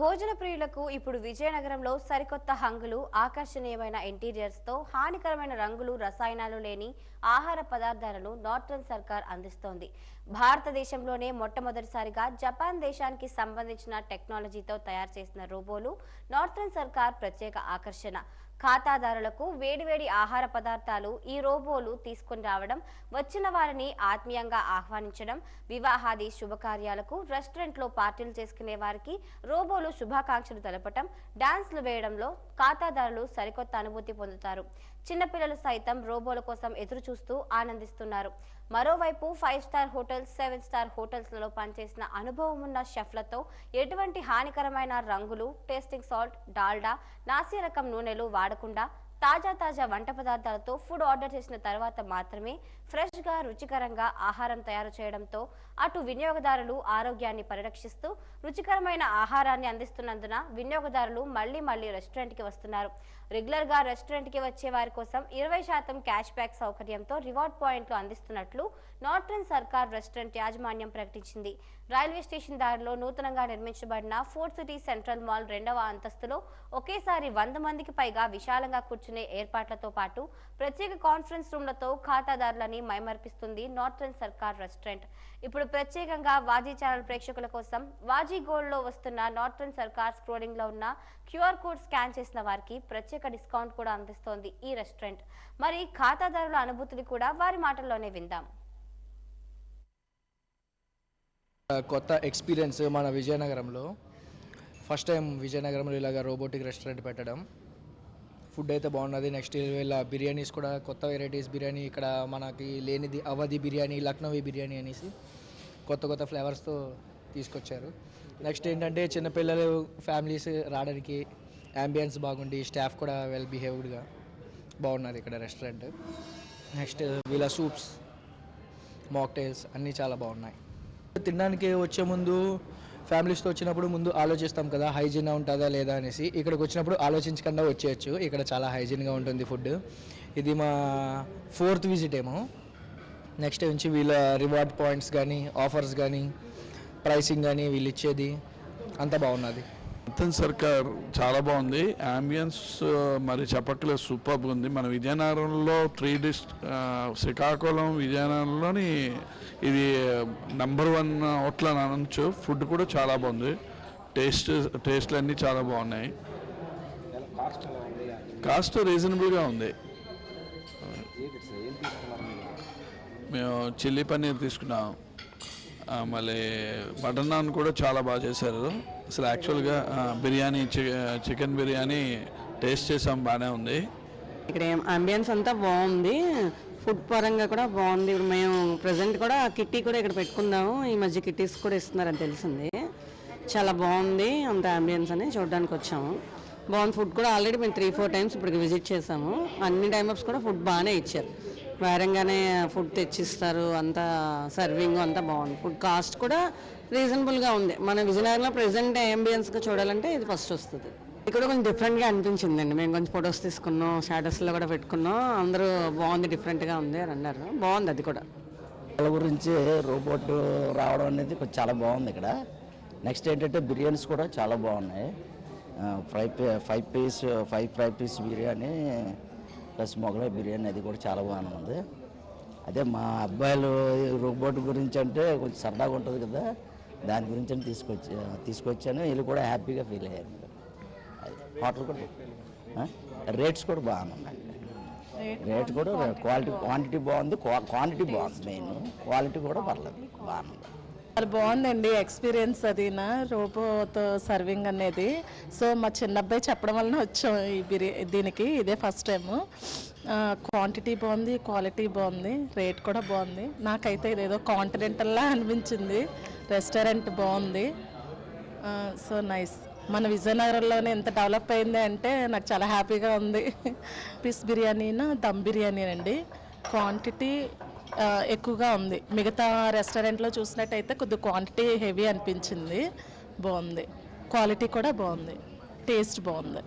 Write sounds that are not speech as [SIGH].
భోజన ప్రియులకు ఇప్పుడు విజయనగరంలో సరికొత్త హంగులు ఆకర్షణీయమైన ఇంటీరియర్స్తో హానికరమైన రంగులు రసాయనాలు లేని ఆహార పదార్థాలను నార్థన్ సర్కార్ అందిస్తోంది. భారతదేశంలోనే మొట్టమొదటిసారిగా జపాన్ దేశానికి సంబంధించిన టెక్నాలజీతో తయారు చేసిన రోబోలు నార్థన్ సర్కార్ ప్రత్యేక ఆకర్షణ. ఖాతాదారులకు వేడివేడి ఆహార పదార్థాలు ఈ రోబోలు తీసుకుని రావడం వచ్చిన వారిని ఆత్మీయంగా ఆహ్వానించడం వివాహాది శుభకార్యాలకు రెస్టారెంట్లో పార్టీలు చేసుకునే వారికి రోబోలు శుభాకాంక్షలు తెలపటం డాన్స్లు వేయడంలో ఖాతాదారులు సరికొత్త అనుభూతి పొందుతారు. చిన్నపిల్లలు సైతం రోబోల కోసం ఎదురు చూస్తూ ఆనందిస్తున్నారు. మరోవైపు five star hotels seven star హోటల్స్లలో పనిచేసిన అనుభవం ఉన్న షెఫ్లతో ఎటువంటి హానికరమైన రంగులు టేస్టింగ్ సాల్ట్ డాల్డా నాసి రకం నూనెలు వాడకుండా తాజా తాజా వంట పదార్థాలతో ఫుడ్ ఆర్డర్ చేసిన తర్వాత మాత్రమే ఫ్రెష్గా రుచికరంగా ఆహారం తయారు చేయడంతో అటు వినియోగదారులు ఆరోగ్యాన్ని పరిరక్షిస్తూ రుచికరమైన ఆహారాన్ని అందిస్తున్నందున వినియోగదారులు మళ్ళీ మళ్ళీ రెస్టారెంట్కి వస్తున్నారు. రెగ్యులర్గా రెస్టారెంట్కి వచ్చే వారి కోసం ఇరవై శాతం క్యాష్ బ్యాక్ సౌకర్యంతో రివార్డ్ పాయింట్లు అందిస్తున్నట్లు నార్థన్ సర్కార్ రెస్టారెంట్ యాజమాన్యం ప్రకటించింది. రైల్వే స్టేషన్ దారిలో నూతనంగా నిర్మించబడిన ఫోర్త్ సిటీ సెంట్రల్ మాల్ రెండవ అంతస్తులో ఒకేసారి వంద మందికి పైగా విశాలంగా కూర్చుని ఏర్పాట్లతో పాటు ప్రత్యేక కాన్ఫరెన్స్ రూమ్లతో ఖాతాదారులని మైమర్పిస్తుంది నార్థన్ సర్కార్ రెస్టారెంట్. ఇప్పుడు ప్రత్యేకంగా వాజీ ఛానల్ ప్రేక్షకుల కోసం వాజీ గోల్డ్లో వస్తున్న నార్థన్ సర్కార్ స్క్రోలింగ్లో ఉన్న క్యూఆర్ కోడ్ స్కాన్ చేసిన వారికి ప్రత్యేక డిస్కౌంట్ కూడా అందిస్తోంది ఈ రెస్టారెంట్. మరి ఖాతాదారుల అనుభూతిని కూడా వారి మాటల్లోనే విందాం. కొత్త ఎక్స్పీరియన్స్ మన విజయనగరంలో. ఫస్ట్ టైం విజయనగరంలో ఇలాగ రోబోటిక్ రెస్టారెంట్ పెట్టడం. ఫుడ్ అయితే బాగున్నది. నెక్స్ట్ ఇలా బిర్యానీస్ కూడా కొత్త వెరైటీస్ బిర్యానీ ఇక్కడ మనకి లేనిది అవధి బిర్యానీ లక్నవీ బిర్యానీ అనేసి కొత్త కొత్త ఫ్లేవర్స్తో తీసుకొచ్చారు. నెక్స్ట్ ఏంటంటే చిన్నపిల్లలు ఫ్యామిలీస్ రావడానికి అంబియన్స్ బాగుండి స్టాఫ్ కూడా వెల్ బిహేవ్డ్గా బాగున్నది ఇక్కడ రెస్టారెంట్. నెక్స్ట్ వీళ్ళ సూప్స్ మాక్టైల్స్ అన్నీ చాలా బాగున్నాయి. తినడానికి వచ్చే ముందు ఫ్యామిలీస్తో వచ్చినప్పుడు ముందు ఆలోచిస్తాం కదా హైజీన్ ఉంటుందా లేదా అనేసి. ఇక్కడికి వచ్చినప్పుడు ఆలోచించకుండా వచ్చేయచ్చు. ఇక్కడ చాలా హైజీన్గా ఉంటుంది ఫుడ్ ఇది మా ఫోర్త్ విజిట్ ఏమో. నెక్స్ట్ నుంచి వీళ్ళ రివార్డ్ పాయింట్స్ కానీ ఆఫర్స్ కానీ ప్రైసింగ్ కానీ వీళ్ళు ఇచ్చేది అంతా బాగున్నది. రతన్ సర్కార్ చాలా బాగుంది. అంబియన్స్ మరి చెప్పట్లేదు సూపర్ ఉంది. మన విజయనగరంలో త్రీ డిస్ట్ శ్రీకాకుళం విజయనగరంలోని ఇది నంబర్ వన్ హోటల్ అని అనొచ్చు. ఫుడ్ కూడా చాలా బాగుంది. టేస్ట్ టేస్ట్లు అన్నీ చాలా బాగున్నాయి. కాస్ట్ రీజనబుల్గా ఉంది. మేము చిల్లీ పన్నీర్ తీసుకున్నాం. మళ్ళీ బటర్ నాన్ కూడా చాలా బాగా చేశారు. అసలు యాక్చువల్గా బిర్యానీ చి- చికెన్ బిర్యానీ టేస్ట్ చేసాం బాగానే ఉంది. ఇక్కడ అంబియన్స్ అంతా బాగుంది. ఫుడ్ పరంగా కూడా బాగుంది. ఇప్పుడు మేము ప్రజెంట్ కూడా కిట్టి కూడా ఇక్కడ పెట్టుకుందాము. ఈ మధ్య కిట్టీస్ కూడా ఇస్తున్నారని తెలిసింది. చాలా బాగుంది. అంత అంబియన్స్ అని చూడడానికి వచ్చాము. బాగుంది. ఫుడ్ కూడా ఆల్రెడీ మేము త్రీ ఫోర్ టైమ్స్ ఇప్పటికి విజిట్ చేసాము. అన్ని టైమ్స్ కూడా ఫుడ్ బాగానే ఇచ్చారు. వేరంగానే ఫుడ్ తెచ్చిస్తారు అంతా సర్వింగ్ అంతా బాగుంది. ఫుడ్ కాస్ట్ కూడా రీజనబుల్గా ఉంది. మన విజయనగరంలో ప్రజెంట్ అంబియన్స్గా చూడాలంటే ఇది ఫస్ట్ వస్తుంది. ఇక్కడ కొంచెం డిఫరెంట్గా అనిపించిందండి. మేము కొంచెం ఫొటోస్ తీసుకున్నాం స్టేటస్లో కూడా పెట్టుకున్నాం. అందరూ బాగుంది డిఫరెంట్గా ఉంది అని అన్నారు. బాగుంది అది కూడా. వాళ్ళ గురించి రోబోట్ రావడం అనేది చాలా బాగుంది ఇక్కడ. నెక్స్ట్ ఏంటంటే బిర్యానీస్ కూడా చాలా బాగున్నాయి. Fry five piece five fry piece biryani plus Mughlai biryani అది కూడా చాలా బాగానే ఉంది. అదే మా అబ్బాయిలు రోబోట్ గురించి అంటే కొంచెం సరదాగా ఉంటుంది కదా దాని గురించి అని తీసుకొచ్చి తీసుకొచ్చాను. వీళ్ళు కూడా హ్యాపీగా ఫీల్ అయ్యారు. అది హోటల్ కూడా? రేట్స్ కూడా బాగానే ఉన్నాయి. రేట్ కూడా క్వాలిటీ క్వాంటిటీ బాగుంది క్వా- క్వాంటిటీ బాగుంది మెయిన్. క్వాలిటీ కూడా పర్లేదు బాగుంది బాగుందండి ఎక్స్పీరియన్స్ అది నా రోబోతో సర్వింగ్ అనేది. సో మా చిన్న అబ్బాయి చెప్పడం వలన వచ్చాం ఈ బిర్యా దీనికి ఇదే ఫస్ట్ టైము. క్వాంటిటీ బాగుంది క్వాలిటీ బాగుంది రేట్ కూడా బాగుంది. నాకైతే ఇదేదో కాంటినెంటల్లా అనిపించింది. రెస్టారెంట్ బాగుంది. So nice. మన విజయనగరంలోనే ఎంత డెవలప్ అయింది అంటే నాకు చాలా హ్యాపీగా ఉంది. [LAUGHS] పీస్ బిర్యానీనా దమ్ బిర్యానీ అండి క్వాంటిటీ ఎక్కువగా ఉంది. మిగతా రెస్టారెంట్లో చూసినట్టయితే కొద్దిగా క్వాంటిటీ హెవీ అనిపించింది. బాగుంది. క్వాలిటీ కూడా బాగుంది. టేస్ట్ బాగుంది.